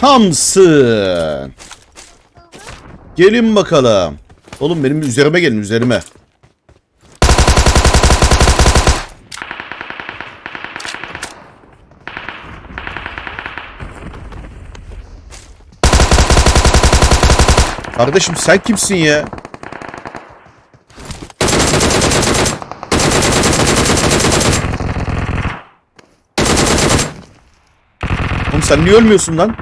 Thompson. Gelin bakalım. Oğlum benim üzerime gelin üzerime. Kardeşim sen kimsin ya? Oğlum sen niye ölmüyorsun lan?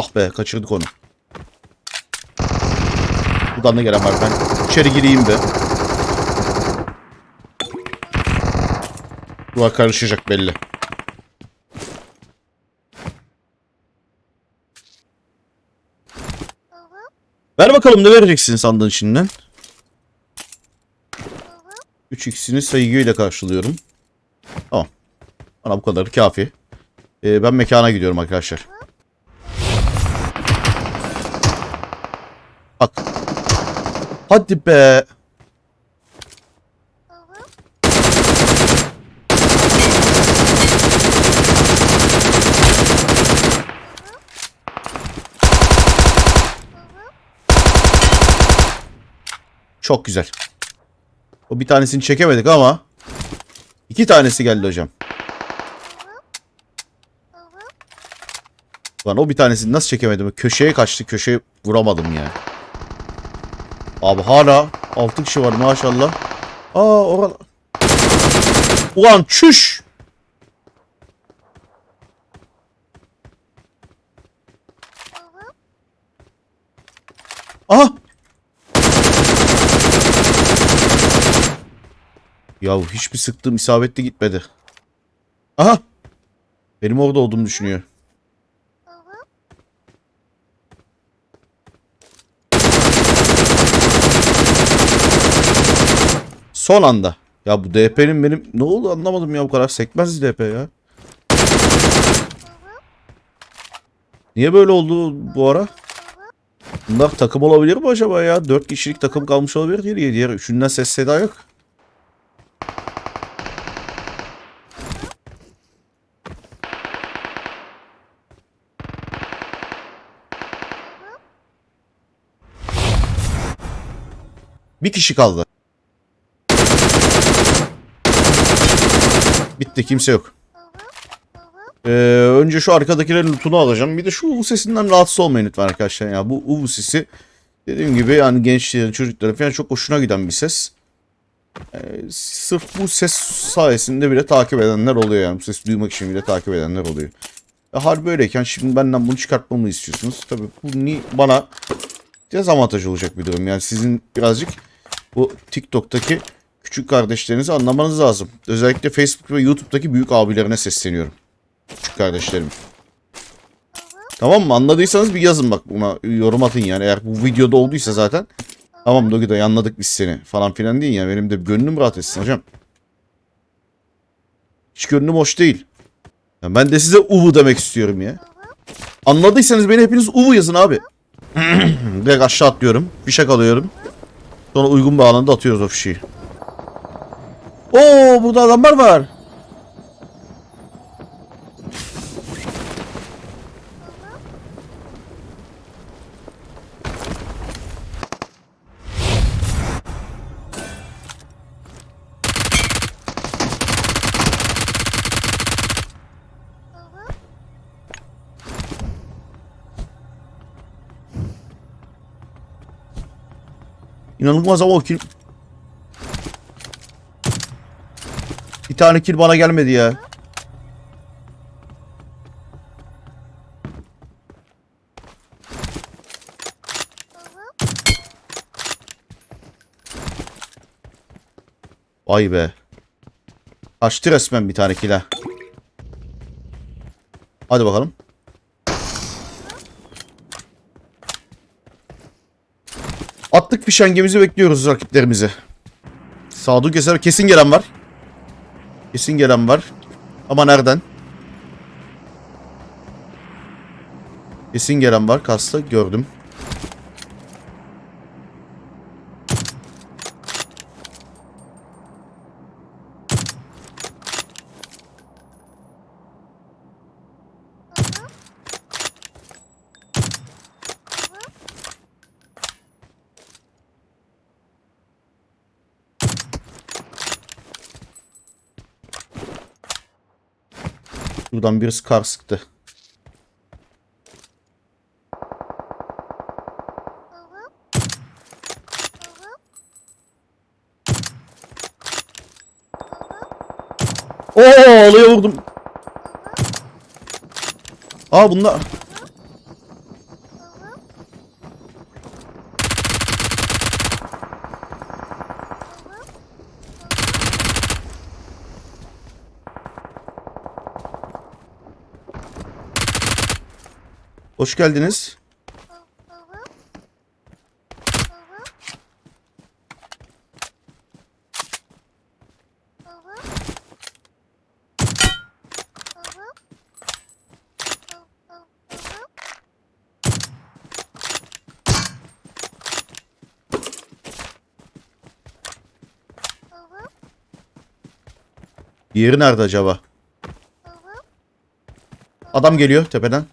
Ah be kaçırdık onu. Buradan da gelen var ben. içeri gireyim de. Duvar karışacak belli. Ver bakalım ne vereceksin sandığın içinden. 3x'ini saygıyla karşılıyorum. Tamam. Bana bu kadar kafi. Ee, ben mekana gidiyorum arkadaşlar. Hadi be. Çok güzel. O bir tanesini çekemedik ama iki tanesi geldi hocam. Lan o bir tanesini nasıl çekemedim? Köşeye kaçtı. Köşeye vuramadım ya. Abi hala 6 kişi var maşallah. Aa orada. Ulan çüş. Aha. Ya hiçbir sıktığım isabetli gitmedi. Aha. Benim orada olduğumu düşünüyor. Son anda. Ya bu DP'nin benim ne oldu anlamadım ya bu kadar sekmez DP ya. Niye böyle oldu bu ara? Bunlar takım olabilir mi acaba ya? 4 kişilik takım kalmış olabilir diye diğer üçünden ses seda yok. Bir kişi kaldı. Bitti kimse yok. Ee, önce şu arkadakilerin lootunu alacağım. Bir de şu uvu sesinden rahatsız olmayın lütfen arkadaşlar. Ya bu uvu sesi dediğim gibi yani gençlerin çocukların falan çok hoşuna giden bir ses. Ee, sırf bu ses sayesinde bile takip edenler oluyor yani. Bu sesi duymak için bile takip edenler oluyor. E, hal böyleyken şimdi benden bunu çıkartmamı istiyorsunuz. Tabii bu ni bana dezavantaj olacak bir durum. Yani sizin birazcık bu TikTok'taki küçük kardeşlerinizi anlamanız lazım. Özellikle Facebook ve YouTube'daki büyük abilerine sesleniyorum. Küçük kardeşlerim. Tamam mı? Anladıysanız bir yazın bak buna yorum atın yani. Eğer bu videoda olduysa zaten. Tamam Dogi dayı anladık biz seni falan filan değil ya. Benim de gönlüm rahat etsin hocam. Hiç gönlüm hoş değil. Ya ben de size Uvu demek istiyorum ya. Anladıysanız beni hepiniz Uvu yazın abi. Direkt aşağı atlıyorum. Fişek alıyorum. Sonra uygun bir alanda atıyoruz o fişeği. Oo burada adamlar var. İnanılmaz ama o kill... tane kill bana gelmedi ya. Vay be. Kaçtı resmen bir tane kila. Hadi bakalım. Attık fişengemizi bekliyoruz rakiplerimizi. Sadık Eser kesin gelen var. Kesin gelen var. Ama nereden? Kesin gelen var. Kasta gördüm. Buradan birisi kar sıktı. Oo alıyor vurdum. Aa bunda. Hoş geldiniz. Diğeri nerede acaba? Adam geliyor tepeden.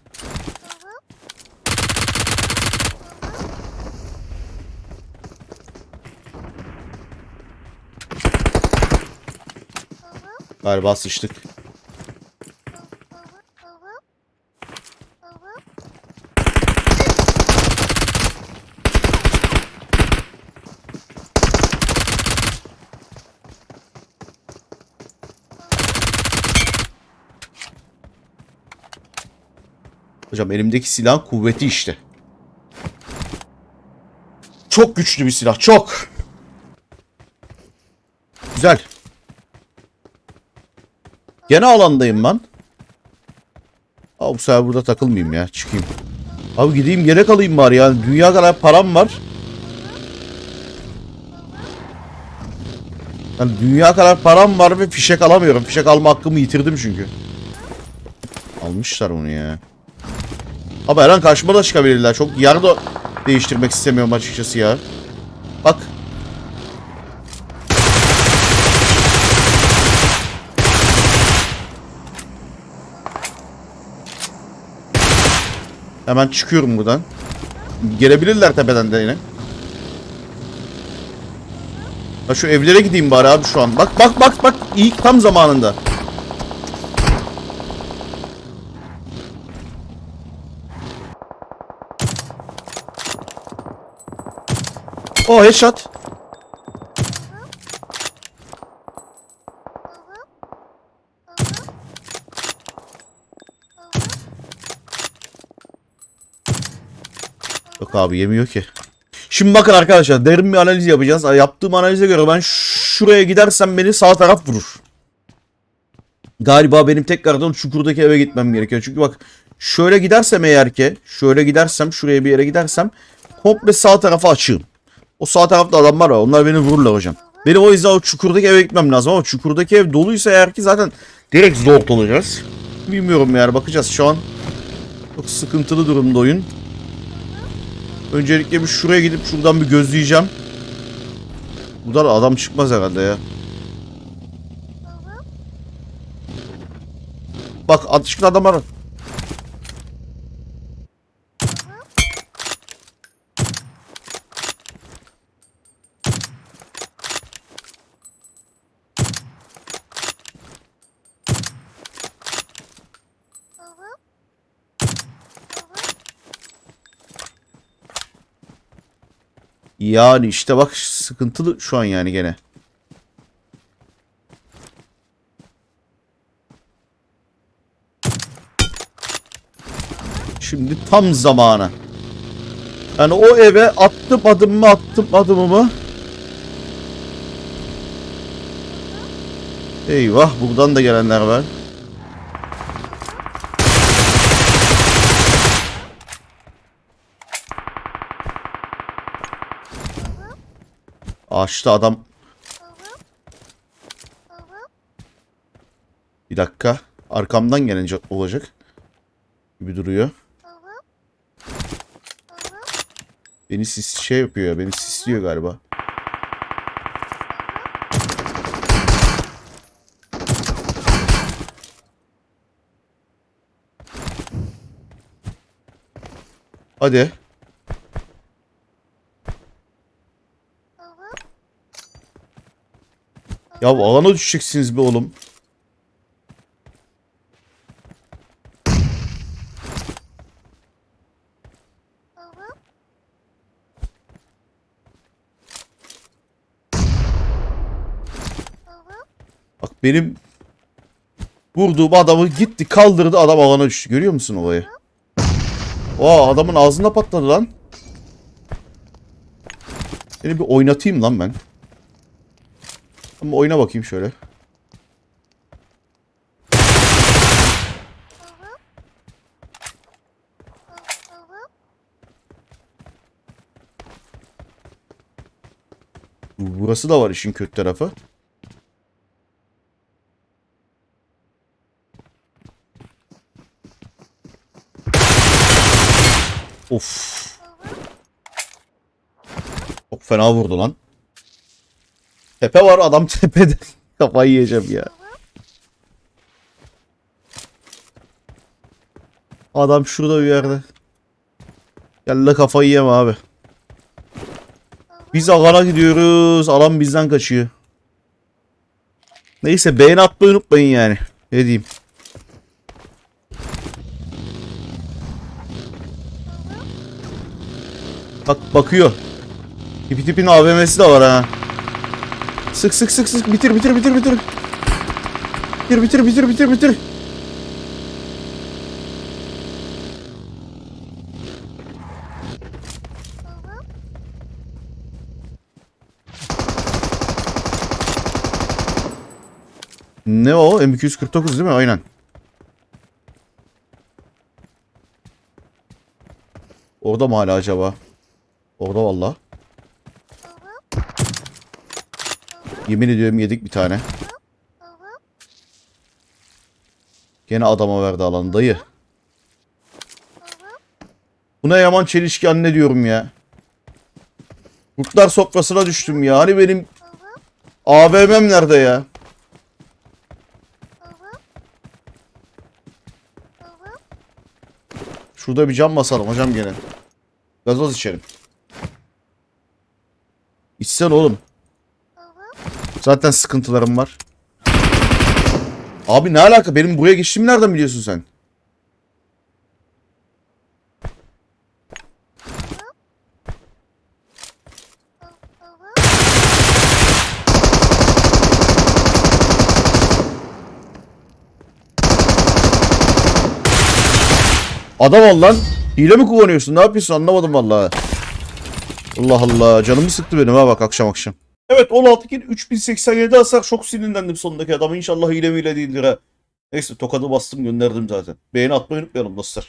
Galiba sıçtık. Hocam elimdeki silahın kuvveti işte. Çok güçlü bir silah. Çok. Güzel. Gene alandayım ben. Abi bu sefer burada takılmayayım ya. Çıkayım. Abi gideyim yere kalayım bari ya. Dünya kadar param var. Yani dünya kadar param var ve fişek alamıyorum. Fişek alma hakkımı yitirdim çünkü. Almışlar onu ya. Abi her an karşıma da çıkabilirler. Çok yer de değiştirmek istemiyorum açıkçası ya. Bak. Hemen çıkıyorum buradan. Gelebilirler tepeden de yine. Ha şu evlere gideyim bari abi şu an. Bak bak bak bak. İyi tam zamanında. Oh headshot. Yok abi yemiyor ki. Şimdi bakın arkadaşlar derin bir analiz yapacağız. Yaptığım analize göre ben şuraya gidersem beni sağ taraf vurur. Galiba benim tekrardan çukurdaki eve gitmem gerekiyor. Çünkü bak şöyle gidersem eğer ki şöyle gidersem şuraya bir yere gidersem komple sağ tarafa açığım. O sağ tarafta adamlar var. Onlar beni vururlar hocam. Benim o yüzden o çukurdaki eve gitmem lazım ama çukurdaki ev doluysa eğer ki zaten direkt zor olacağız. Bilmiyorum yani bakacağız şu an. Çok sıkıntılı durumda oyun. Öncelikle bir şuraya gidip şuradan bir gözleyeceğim. Buradan adam çıkmaz herhalde ya. Bak atışkın adam var. Yani işte bak sıkıntılı şu an yani gene. Şimdi tam zamanı. Yani o eve attım adımımı attım adımımı. Eyvah buradan da gelenler var. Ağaçta adam. Bir dakika. Arkamdan gelecek olacak. Gibi duruyor. Beni sis şey yapıyor ya. Beni sisliyor galiba. Hadi. Ya alana düşeceksiniz be oğlum. Bak benim vurduğum adamı gitti kaldırdı adam alana düştü. Görüyor musun olayı? Aa adamın ağzına patladı lan. Seni bir oynatayım lan ben. Ama oyna bakayım şöyle. Burası da var işin kötü tarafı. Of. Çok fena vurdu lan. Tepe var adam tepede. Kafayı yiyeceğim ya. Adam şurada bir yerde. Gel la kafayı yeme abi. Biz alana gidiyoruz. Alan bizden kaçıyor. Neyse beğeni atmayı unutmayın yani. Ne diyeyim. Bak bakıyor. Tipi tipin AVM'si de var ha. Sık sık sık sık bitir bitir bitir bitir. Bitir bitir bitir bitir bitir. Ne o? M249 değil mi? Aynen. Orada mı hala acaba? Orada valla. Yemin ediyorum yedik bir tane. Gene adama verdi alanı dayı. Buna yaman çelişki anne diyorum ya. Kurtlar sofrasına düştüm ya. Hani benim AVM'm nerede ya? Şurada bir cam basalım hocam gene. Gazoz içelim. İçsen oğlum. Zaten sıkıntılarım var. Abi ne alaka? Benim buraya geçtiğimi nereden biliyorsun sen? Adam ol lan. Hile mi kullanıyorsun? Ne yapıyorsun? Anlamadım vallahi. Allah Allah. Canımı sıktı benim ha bak akşam akşam. Evet 16 kill 3087 hasar. Çok sinirlendim sonundaki adama. İnşallah hile miyle değildir ha. Neyse tokadı bastım gönderdim zaten. Beğeni atmayı unutmayalım dostlar.